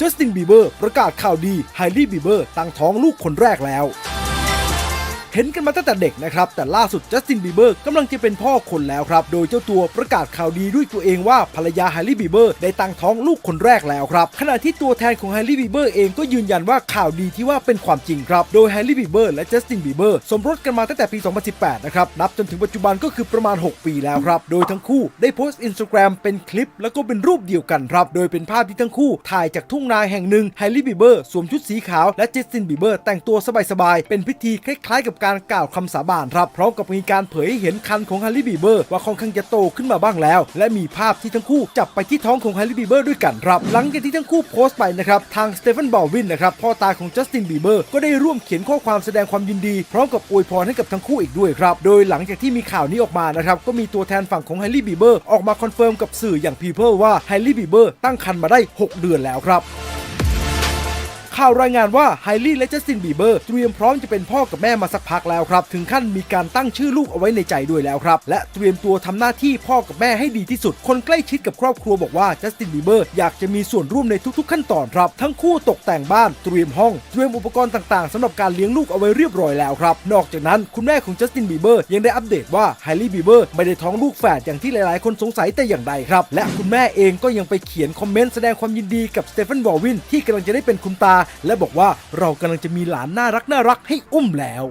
จัสตินบีเบอร์ประกาศข่าวดีไฮลี่บีเบอร์ตั้งท้องลูกคนแรกแล้ว เห็นกันมาตั้งแต่เด็กนะครับ แต่ล่าสุดจัสตินบีเบอร์กำลังจะเป็นพ่อคนแล้วครับ โดยเจ้าตัวประกาศข่าวดีด้วยตัวเองว่าภรรยาไฮลี่บีเบอร์ได้ตั้งท้องลูกคนแรกแล้วครับ ขณะที่ตัวแทนของไฮลี่บีเบอร์เองก็ยืนยันว่าข่าวดีที่ว่าเป็นความจริงครับ โดยไฮลี่บีเบอร์และจัสตินบีเบอร์สมรสกันมาตั้งแต่ปี 2018 นะครับ นับจนถึงปัจจุบันก็คือประมาณ 6 ปีแล้วครับ โดยทั้งคู่ได้โพสต์อินสตาแกรมเป็นคลิป แล้วก็เป็นรูปเดียวกันครับ โดยเป็นภาพที่ทั้งคู่ถ่ายจากทุ่งนาแห่งหนึ่งไฮลี่บีเบอร์สวมชุดสีขาวและจัสตินบีเบอร์แต่งตัวสบายๆเป็นพิธีคล้ายๆกับการการกล่าวคำสาบานครับพร้อมกับมีการเผยให้เห็นคันของฮันลี่บีเบอร์ว่าค่อนข้างจะโตขึ้นมาบ้างแล้ว และมีภาพที่ทั้งคู่จับไปที่ท้องของฮันลี่บีเบอร์ด้วยกันครับ หลังจากที่ทั้งคู่โพสต์ไปนะครับทางสเตฟานบอลวินนะครับพ่อตาของจัสตินบีเบอร์ก็ได้ร่วมเขียนข้อความแสดงความยินดี พร้อมกับอวยพรให้กับทั้งคู่อีกด้วยครับโดยหลังจากที่มีข่าวนี้ออกมานะครับก็มีตัวแทนฝั่งของฮันลี่บีเบอร์ออกมาคอนเฟิร์มกับสื่ออย่าง People ว่าฮันลี่บีเบอร์ตั้งครรภ์มาได้ 6 เดือนแล้วครับ ข่าวรายงานว่าไฮลี่และจัสตินบีเบอร์เตรียมพร้อมจะเป็นพ่อกับแม่มาสักพักแล้วครับ ถึงขั้นมีการตั้งชื่อลูกเอาไว้ในใจด้วยแล้วครับ และเตรียมตัวทำหน้าที่พ่อกับแม่ให้ดีที่สุด คนใกล้ชิดกับครอบครัวบอกว่าจัสตินบีเบอร์อยากจะมีส่วนร่วมในทุกๆ ขั้นตอนครับ ทั้งคู่ตกแต่งบ้านเตรียมห้องเตรียมอุปกรณ์ต่างๆสำหรับการเลี้ยงลูกเอาไว้เรียบร้อยแล้วครับ นอกจากนั้นคุณแม่ของจัสตินบีเบอร์ยังได้อัปเดตว่าไฮลี่บีเบอร์ไม่ได้ท้องลูกแฝดอย่างที่หลายๆ คนสงสัยแต่อย่างใดครับและคุณแม่เองก็ยังไปเขียนคอมเมนต์แสดงความยินดีกับสเตฟานบอลวินที่กำลังจะได้เป็นคุณตาและบอกว่าเรากำลังจะมีหลานน่ารักน่ารักให้อุ้มแล้ว